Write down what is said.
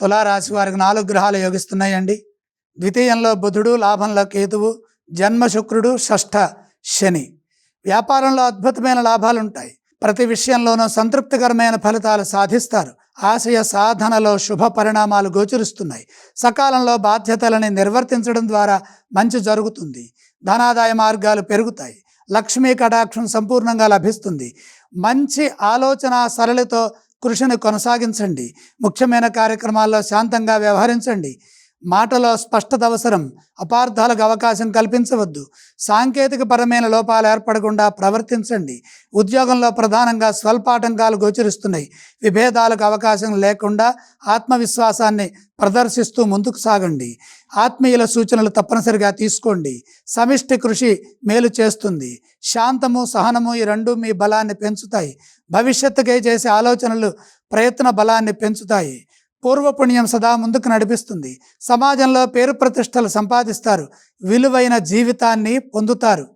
తులారాశి వారికి నాలుగు గ్రహాలు యోగిస్తున్నాయండి. ద్వితీయంలో బుధుడు లాభంలో కేతువు జన్మ శుక్రుడు షష్ఠ శని. వ్యాపారంలో అద్భుతమైన లాభాలు ఉంటాయి. ప్రతి విషయంలోనూ సంతృప్తికరమైన ఫలితాలు సాధిస్తారు. ఆశయ సాధనలో శుభ పరిణామాలు గోచరిస్తున్నాయి. సకాలంలో బాధ్యతలని నిర్వర్తించడం ద్వారా మంచి జరుగుతుంది. ధనాదాయ మార్గాలు పెరుగుతాయి. లక్ష్మీ కటాక్షం సంపూర్ణంగా లభిస్తుంది. మంచి ఆలోచన సరళితో కృషిని కొనసాగించండి. ముఖ్యమైన కార్యక్రమాల్లో శాంతంగా వ్యవహరించండి. మాటలో స్పష్టత అవసరం అపార్థాలకు అవకాశం కల్పించవద్దు. సాంకేతిక పరమైన లోపాలు ఏర్పడకుండా ప్రవర్తించండి. ఉద్యోగంలో ప్రధానంగా స్వల్పాటంకాలు గోచరిస్తున్నాయి. విభేదాలకు అవకాశం లేకుండా ఆత్మవిశ్వాసాన్ని ప్రదర్శిస్తూ ముందుకు సాగండి. ఆత్మీయుల సూచనలు తప్పనిసరిగా తీసుకోండి. సమిష్టి కృషి మేలు చేస్తుంది. శాంతము సహనము ఈ రెండు మీ బలాన్ని పెంచుతాయి. భవిష్యత్తుకై చేసే ఆలోచనలు ప్రయత్న బలాన్ని పెంచుతాయి. పూర్వపుణ్యం సదా ముందుకు నడిపిస్తుంది. సమాజంలో పేరు ప్రతిష్టలు సంపాదిస్తారు. విలువైన జీవితాన్ని పొందుతారు.